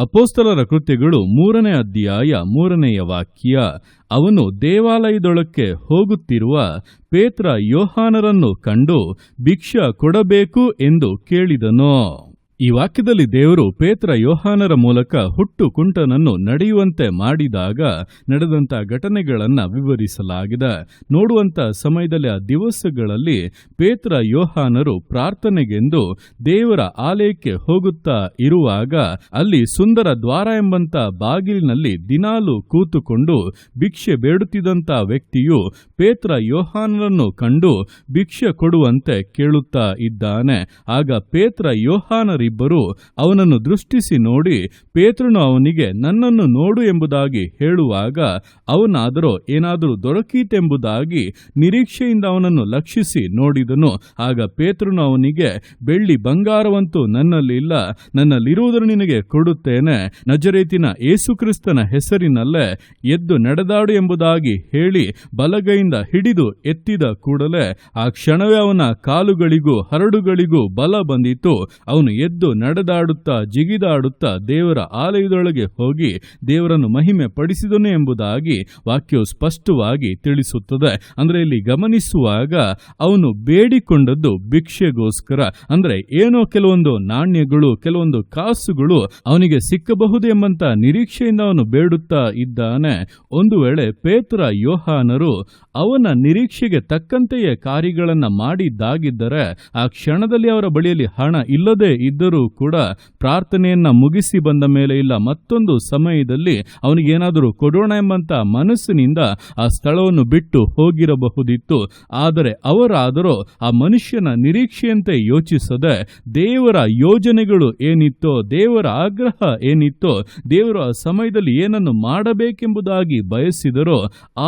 ಅಪೋಸ್ತಲರ ಕೃತ್ಯಗಳು ಮೂರನೇ ಅಧ್ಯಾಯ ಮೂರನೆಯ ವಾಕ್ಯ. ಅವನು ದೇವಾಲಯದೊಳಕ್ಕೆ ಹೋಗುತ್ತಿರುವ ಪೇತ್ರ ಯೋಹಾನರನ್ನು ಕಂಡು, ಭಿಕ್ಷ ಕೊಡಬೇಕು ಎಂದು ಕೇಳಿದನು. ಈ ವಾಕ್ಯದಲ್ಲಿ ದೇವರು ಪೇತ್ರ ಯೋಹಾನರ ಮೂಲಕ ಹುಟ್ಟು ಕುಂಟನನ್ನು ನಡೆಯುವಂತೆ ಮಾಡಿದಾಗ ನಡೆದಂತ ಘಟನೆಗಳನ್ನ ವಿವರಿಸಲಾಗಿದೆ. ನೋಡುವಂತ ಸಮಯದಲ್ಲಿ ಆ ದಿವಸಗಳಲ್ಲಿ ಪೇತ್ರ ಯೋಹಾನರು ಪ್ರಾರ್ಥನೆಗೆಂದು ದೇವರ ಆಲಯಕ್ಕೆ ಹೋಗುತ್ತಾ ಇರುವಾಗ ಅಲ್ಲಿ ಸುಂದರ ದ್ವಾರ ಎಂಬಂತ ಬಾಗಿಲಿನಲ್ಲಿ ದಿನಾಲು ಕೂತುಕೊಂಡು ಭಿಕ್ಷೆ ಬೇಡುತ್ತಿದ್ದಂತ ವ್ಯಕ್ತಿಯು ಪೇತ್ರ ಯೋಹಾನರನ್ನು ಕಂಡು ಭಿಕ್ಷೆ ಕೊಡುವಂತೆ ಕೇಳುತ್ತಾ ಇದ್ದಾನೆ. ಆಗ ಪೇತ್ರ ಯೋಹಾನರಿಬ್ಬರು ಅವನನ್ನು ದೃಷ್ಟಿಸಿ ನೋಡಿ ಪೇತ್ರನು ಅವನಿಗೆ, ನನ್ನನ್ನು ನೋಡು ಎಂಬುದಾಗಿ ಹೇಳುವಾಗ ಅವನಾದರೂ ಏನಾದರೂ ದೊರಕೀತೆಂಬುದಾಗಿ ನಿರೀಕ್ಷೆಯಿಂದ ಅವನನ್ನು ಲಕ್ಷಿಸಿ ನೋಡಿದನು. ಆಗ ಪೇತ್ರನು ಅವನಿಗೆ, ಬೆಳ್ಳಿ ಬಂಗಾರವಂತೂ ನನ್ನಲ್ಲಿ ಇಲ್ಲ, ನನ್ನಲ್ಲಿರುವುದನ್ನು ನಿನಗೆ ಕೊಡುತ್ತೇನೆ. ನಜರೇತಿನ ಏಸುಕ್ರಿಸ್ತನ ಹೆಸರಿನಲ್ಲೇ ಎದ್ದು ನಡೆದಾಡು ಎಂಬುದಾಗಿ ಹೇಳಿ ಬಲಗೈಯಿಂದ ಹಿಡಿದು ಎತ್ತಿದ ಕೂಡಲೇ ಆ ಕ್ಷಣವೇ ಅವನ ಕಾಲುಗಳಿಗೂ ಹರಡುಗಳಿಗೂ ಬಲ ಬಂದಿತು. ಅವನು ಎದ್ದು ನಡೆದಾಡುತ್ತಾ, ಜಿಗಿದಾಡುತ್ತಾ ದೇವರ ಆಲಯದೊಳಗೆ ಹೋಗಿ ದೇವರನ್ನು ಮಹಿಮೆ ಪಡಿಸಿದನು ಎಂಬುದಾಗಿ ವಾಕ್ಯವು ಸ್ಪಷ್ಟವಾಗಿ ತಿಳಿಸುತ್ತದೆ. ಅಂದರೆ ಇಲ್ಲಿ ಗಮನಿಸುವಾಗ ಅವನು ಬೇಡಿಕೊಂಡದ್ದು ಭಿಕ್ಷೆಗೋಸ್ಕರ. ಅಂದರೆ ಏನೋ ಕೆಲವೊಂದು ನಾಣ್ಯಗಳು, ಕೆಲವೊಂದು ಕಾಸುಗಳು ಅವನಿಗೆ ಸಿಕ್ಕಬಹುದು ಎಂಬಂತ ನಿರೀಕ್ಷೆಯಿಂದ ಅವನು ಬೇಡುತ್ತಾ ಇದ್ದಾನೆ. ಒಂದು ವೇಳೆ ಪೇತ್ರ ಯೋಹಾನರು ಅವನ ನಿರೀಕ್ಷೆಗೆ ತಕ್ಕಂತೆಯೇ ಕಾರ್ಯಗಳನ್ನು ಮಾಡಿದ್ದಾಗಿದ್ದರೆ ಆ ಕ್ಷಣದಲ್ಲಿ ಅವರ ಬಳಿಯಲ್ಲಿ ಹಣ ಇಲ್ಲದೆ ಇದ್ದರೂ ಕೂಡ ಪ್ರಾರ್ಥನೆಯನ್ನ ಮುಗಿಸಿ ಬಂದ ಮೇಲೆ ಇಲ್ಲ, ಮತ್ತೊಂದು ಸಮಯದಲ್ಲಿ ಅವನಿಗೇನಾದರೂ ಕೊಡೋಣ ಎಂಬಂತ ಮನಸ್ಸಿನಿಂದ ಆ ಸ್ಥಳವನ್ನು ಬಿಟ್ಟು ಹೋಗಿರಬಹುದಿತ್ತು. ಆದರೆ ಅವರಾದರೂ ಆ ಮನುಷ್ಯನ ನಿರೀಕ್ಷೆಯಂತೆ ಯೋಚಿಸದೆ ದೇವರ ಯೋಜನೆಗಳು ಏನಿತ್ತೋ, ದೇವರ ಆಗ್ರಹ ಏನಿತ್ತೋ, ದೇವರ ಆ ಸಮಯದಲ್ಲಿ ಏನನ್ನು ಮಾಡಬೇಕೆಂಬುದಾಗಿ ಬಯಸಿದರೋ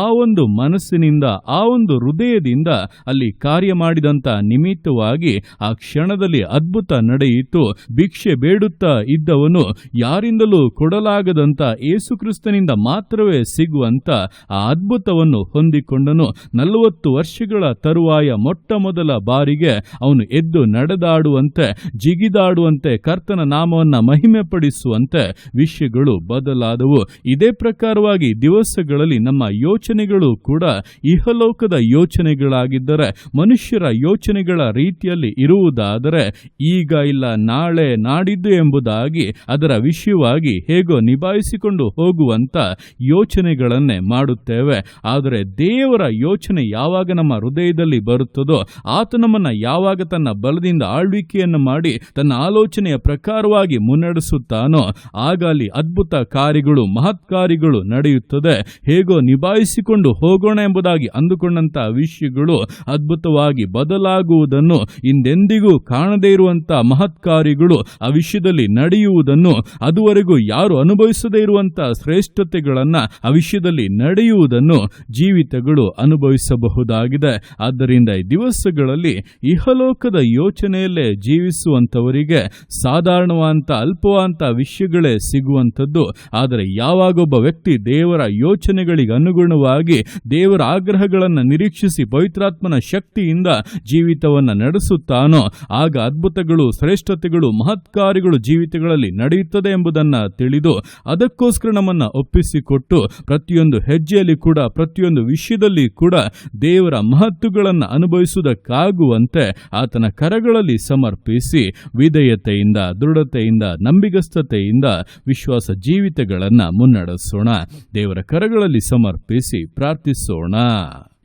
ಆ ಒಂದು ಮನಸ್ಸಿನಿಂದ, ಆ ಒಂದು ಹೃದಯದಿಂದ ಅಲ್ಲಿ ಕಾರ್ಯ ಮಾಡಿದಂತ ನಿಮಿತ್ತವಾಗಿ ಆ ಕ್ಷಣದಲ್ಲಿ ಅದ್ಭುತ ನಡೆಯಿತು. ಭಿಕ್ಷೆ ಬೇಡುತ್ತಾ ಇದ್ದವನು ಯಾರಿಂದಲೂ ಕೊಡಲಾಗದಂತ ಏಸುಕ್ರಿಸ್ತನಿಂದ ಮಾತ್ರವೇ ಸಿಗುವಂತ ಆ ಅದ್ಭುತವನ್ನು ಹೊಂದಿಕೊಂಡನು. ನಲವತ್ತು ವರ್ಷಗಳ ತರುವಾಯ ಮೊಟ್ಟ ಮೊದಲ ಬಾರಿಗೆ ಅವನು ಎದ್ದು ನಡೆದಾಡುವಂತೆ, ಜಿಗಿದಾಡುವಂತೆ, ಕರ್ತನ ನಾಮವನ್ನ ಮಹಿಮೆ ಪಡಿಸುವಂತೆ ವಿಷಯಗಳು ಬದಲಾದವು. ಇದೇ ಪ್ರಕಾರವಾಗಿ ದಿವಸಗಳಲ್ಲಿ ನಮ್ಮ ಯೋಚನೆಗಳು ಕೂಡ ಇಹಲೋಕದ ಯೋಚನೆಗಳಾಗಿದ್ದರೆ, ಮನುಷ್ಯರ ಯೋಚನೆಗಳ ರೀತಿಯಲ್ಲಿ ಇರುವುದಾದರೆ, ಈಗ ಇಲ್ಲ ನಾಳೆ ನಾಡಿದ್ದು ಎಂಬುದಾಗಿ ಅದರ ವಿಷಯವಾಗಿ ಹೇಗೋ ನಿಭಾಯಿಸಿಕೊಂಡು ಹೋಗುವಂತ ಯೋಚನೆಗಳನ್ನೇ ಮಾಡುತ್ತೇವೆ. ಆದರೆ ದೇವರ ಯೋಚನೆ ಯಾವಾಗ ನಮ್ಮ ಹೃದಯದಲ್ಲಿ ಬರುತ್ತದೋ, ಆತ ನಮ್ಮನ್ನು ಯಾವಾಗ ತನ್ನ ಬಲದಿಂದ ಆಳ್ವಿಕೆಯನ್ನು ಮಾಡಿ ತನ್ನ ಆಲೋಚನೆಯ ಪ್ರಕಾರವಾಗಿ ಮುನ್ನಡೆಸುತ್ತಾನೋ ಆಗ ಅಲ್ಲಿ ಅದ್ಭುತ ಕಾರ್ಯಗಳು, ಮಹತ್ ಕಾರ್ಯಗಳು ನಡೆಯುತ್ತದೆ. ಹೇಗೋ ನಿಭಾಯಿಸಿಕೊಂಡು ಹೋಗೋಣ ಎಂಬುದಾಗಿ ಅಂದುಕೊಂಡಂತಹ ವಿಷಯಗಳು ಅದ್ಭುತವಾಗಿ ಬದಲಾಗುವುದನ್ನು ಹಿಂದೆಂದಿಗೂ ಕಾಣದೇ ಇರುವಂತಹ ಮಹತ್ ಕಾರ್ಯಗಳು ಆ ವಿಷಯದಲ್ಲಿ ನಡೆಯುವುದನ್ನು ಅದುವರೆಗೂ ಯಾರು ಅನುಭವಿಸದೇ ಇರುವಂತಹ ಶ್ರೇಷ್ಠತೆಗಳನ್ನ ಆ ವಿಷಯದಲ್ಲಿ ನಡೆಯುವುದನ್ನು ಜೀವಿತಗಳು ಅನುಭವಿಸಬಹುದಾಗಿದೆ. ಆದ್ದರಿಂದ ಈ ದಿವಸಗಳಲ್ಲಿ ಇಹಲೋಕದ ಯೋಚನೆಯಲ್ಲೇ ಜೀವಿಸುವಂತವರಿಗೆ ಸಾಧಾರಣವಂತ ಅಲ್ಪವಂತ ವಿಷಯಗಳೇ ಸಿಗುವಂಥದ್ದು. ಆದರೆ ಯಾವಾಗೊಬ್ಬ ವ್ಯಕ್ತಿ ದೇವರ ಯೋಚನೆಗಳಿಗೆ ಅನುಗುಣವಾಗಿ ದೇವರ ಆಗ್ರಹಗಳನ್ನು ನಿರೀಕ್ಷಿಸಿ ಪವಿತ್ರಾತ್ಮನ ಶಕ್ತಿಯಿಂದ ಜೀವಿತವನ್ನು ನಡೆಸುತ್ತಾನೋ, ಆಗ ಅದ್ಭುತಗಳು, ಶ್ರೇಷ್ಠತೆಗಳು ಮಹತ್ಕಾರ್ಯಗಳು ಜೀವಿತಗಳಲ್ಲಿ ನಡೆಯುತ್ತದೆ ಎಂಬುದನ್ನು ತಿಳಿದು ಅದಕ್ಕೋಸ್ಕರ ನಮ್ಮನ್ನು ಒಪ್ಪಿಸಿಕೊಟ್ಟು ಪ್ರತಿಯೊಂದು ಹೆಜ್ಜೆಯಲ್ಲಿ ಕೂಡ, ಪ್ರತಿಯೊಂದು ವಿಷಯದಲ್ಲಿ ಕೂಡ ದೇವರ ಮಹತ್ತುಗಳನ್ನು ಅನುಭವಿಸುವುದಕ್ಕಾಗುವಂತೆ ಆತನ ಕರಗಳಲ್ಲಿ ಸಮರ್ಪಿಸಿ ವಿಧೇಯತೆಯಿಂದ, ದೃಢತೆಯಿಂದ, ನಂಬಿಗಸ್ತತೆಯಿಂದ ವಿಶ್ವಾಸ ಜೀವಿತಗಳನ್ನು ಮುನ್ನಡೆಸೋಣ. ದೇವರ ಕರಗಳಲ್ಲಿ ಸಮರ್ಪಿಸಿ ಪ್ರಾರ್ಥಿಸೋಣ.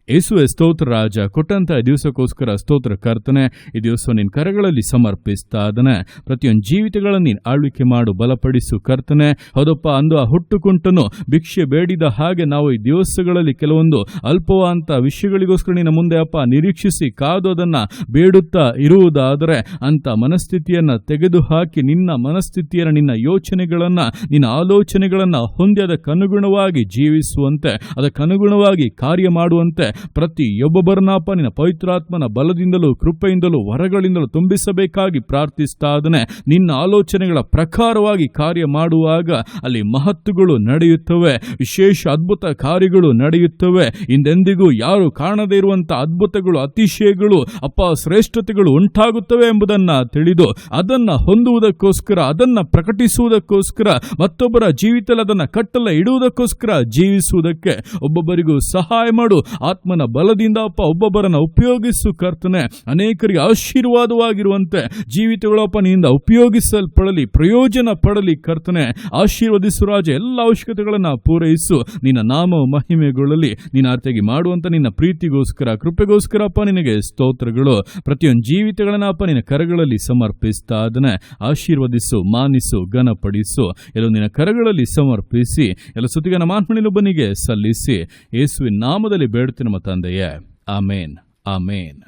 ಯೇಸುವೆ ಸ್ತೋತ್ರ ರಾಜ, ಕೊಟ್ಟಂತ ದಿವಸಕ್ಕೋಸ್ಕರ ಸ್ತೋತ್ರ ಕರ್ತನೆ, ಈ ದಿವಸ ನಿನ್ನ ಕರಗಳಲ್ಲಿ ಸಮರ್ಪಿಸ್ತಾ ಅದನ್ನ ಪ್ರತಿಯೊಂದು ಜೀವಿತಗಳನ್ನು ನೀನು ಆಳ್ವಿಕೆ ಮಾಡು, ಬಲಪಡಿಸು ಕರ್ತನೆ. ಹೌದಪ್ಪ, ಅಂದು ಆ ಹುಟ್ಟುಕುಂಟನು ಭಿಕ್ಷೆ ಬೇಡಿದ ಹಾಗೆ ನಾವು ಈ ದಿವಸಗಳಲ್ಲಿ ಕೆಲವೊಂದು ಅಲ್ಪವಾಂತ ವಿಷಯಗಳಿಗೋಸ್ಕರ ನಿನ್ನ ಮುಂದೆ ಅಪ್ಪ ನಿರೀಕ್ಷಿಸಿ ಕಾದು ಅದನ್ನ ಬೇಡುತ್ತಾ ಇರುವುದಾದರೆ ಅಂತ ಮನಸ್ಥಿತಿಯನ್ನ ತೆಗೆದುಹಾಕಿ ನಿನ್ನ ಮನಸ್ಥಿತಿಯನ್ನ, ನಿನ್ನ ಯೋಚನೆಗಳನ್ನು, ನಿನ್ನ ಆಲೋಚನೆಗಳನ್ನ ಹೊಂದಿ ಅದಕ್ಕನುಗುಣವಾಗಿ ಜೀವಿಸುವಂತೆ, ಅದಕ್ಕನುಗುಣವಾಗಿ ಕಾರ್ಯ ಮಾಡುವಂತೆ ಪ್ರತಿಯೊಬ್ಬೊಬ್ಬರನ್ನಪ್ಪ ನಿನ್ನ ಪವಿತ್ರಾತ್ಮನ ಬಲದಿಂದಲೂ ಕೃಪೆಯಿಂದಲೂ ವರಗಳಿಂದಲೂ ತುಂಬಿಸಬೇಕಾಗಿ ಪ್ರಾರ್ಥಿಸ್ತಾ ಇದ್ದಾನೆ ನಿನ್ನ ಆಲೋಚನೆಗಳ ಪ್ರಕಾರವಾಗಿ ಕಾರ್ಯ ಮಾಡುವಾಗ ಅಲ್ಲಿ ಮಹತ್ತುಗಳು ನಡೆಯುತ್ತವೆ, ವಿಶೇಷ ಅದ್ಭುತ ಕಾರ್ಯಗಳು ನಡೆಯುತ್ತವೆ. ಹಿಂದೆಂದಿಗೂ ಯಾರು ಕಾಣದೇ ಇರುವಂಥ ಅದ್ಭುತಗಳು, ಅತಿಶಯಗಳು, ಅಪ್ಪ ಶ್ರೇಷ್ಠತೆಗಳು ಉಂಟಾಗುತ್ತವೆ ಎಂಬುದನ್ನ ತಿಳಿದು ಅದನ್ನ ಹೊಂದುವುದಕ್ಕೋಸ್ಕರ, ಅದನ್ನ ಪ್ರಕಟಿಸುವುದಕ್ಕೋಸ್ಕರ, ಮತ್ತೊಬ್ಬರ ಜೀವಿತದಲ್ಲಿ ಅದನ್ನು ಕಟ್ಟಲ ಇಡುವುದಕ್ಕೋಸ್ಕರ ಜೀವಿಸುವುದಕ್ಕೆ ಒಬ್ಬೊಬ್ಬರಿಗೂ ಸಹಾಯ ಮಾಡು. ಆತ್ಮನ ಬಲದಿಂದ ಅಪ್ಪ ಒಬ್ಬೊಬ್ಬರನ್ನ ಉಪಯೋಗಿಸು ಕರ್ತನೆ. ಅನೇಕರಿಗೆ ಆಶೀರ್ವಾದವಾಗಿರುವಂತೆ ಜೀವಿತಗಳಪ್ಪ ನಿಂದ ಉಪಯೋಗಿಸಲ್ಪಡಲಿ, ಪ್ರಯೋಜನ ಪಡಲಿ ಕರ್ತನೆ. ಆಶೀರ್ವದಿಸು ರಾಜ, ಎಲ್ಲ ಅವಶ್ಯಕತೆಗಳನ್ನ ಪೂರೈಸು. ನಿನ್ನ ನಾಮ ಮಹಿಮೆಗೊಳ್ಳಲಿ. ನಿನ್ನ ಅರ್ಥಗೆ ಮಾಡುವಂತ ನಿನ್ನ ಪ್ರೀತಿಗೋಸ್ಕರ, ಕೃಪೆಗೋಸ್ಕರ ಅಪ್ಪ ನಿನಗೆ ಸ್ತೋತ್ರಗಳು. ಪ್ರತಿಯೊಂದು ಜೀವಿತಗಳನ್ನ ಅಪ್ಪ ನಿನ್ನ ಕರಗಳಲ್ಲಿ ಸಮರ್ಪಿಸ್ತಾ ಆಶೀರ್ವದಿಸು, ಮಾನಿಸು, ಘನಪಡಿಸು. ಎಲ್ಲ ನಿನ್ನ ಕರಗಳಲ್ಲಿ ಸಮರ್ಪಿಸಿ, ಎಲ್ಲ ಸುತ್ತಿಗೆ ನಮ್ಮ ಆತ್ಮನಿನೊಬ್ಬನಿಗೆ ಸಲ್ಲಿಸಿ. ಯೇಸುವಿನ ನಾಮದಲ್ಲಿ ಬೇಡುತ್ತೇನೆ ನಮ್ಮ பரம தந்தைய. அமேன் அமேன்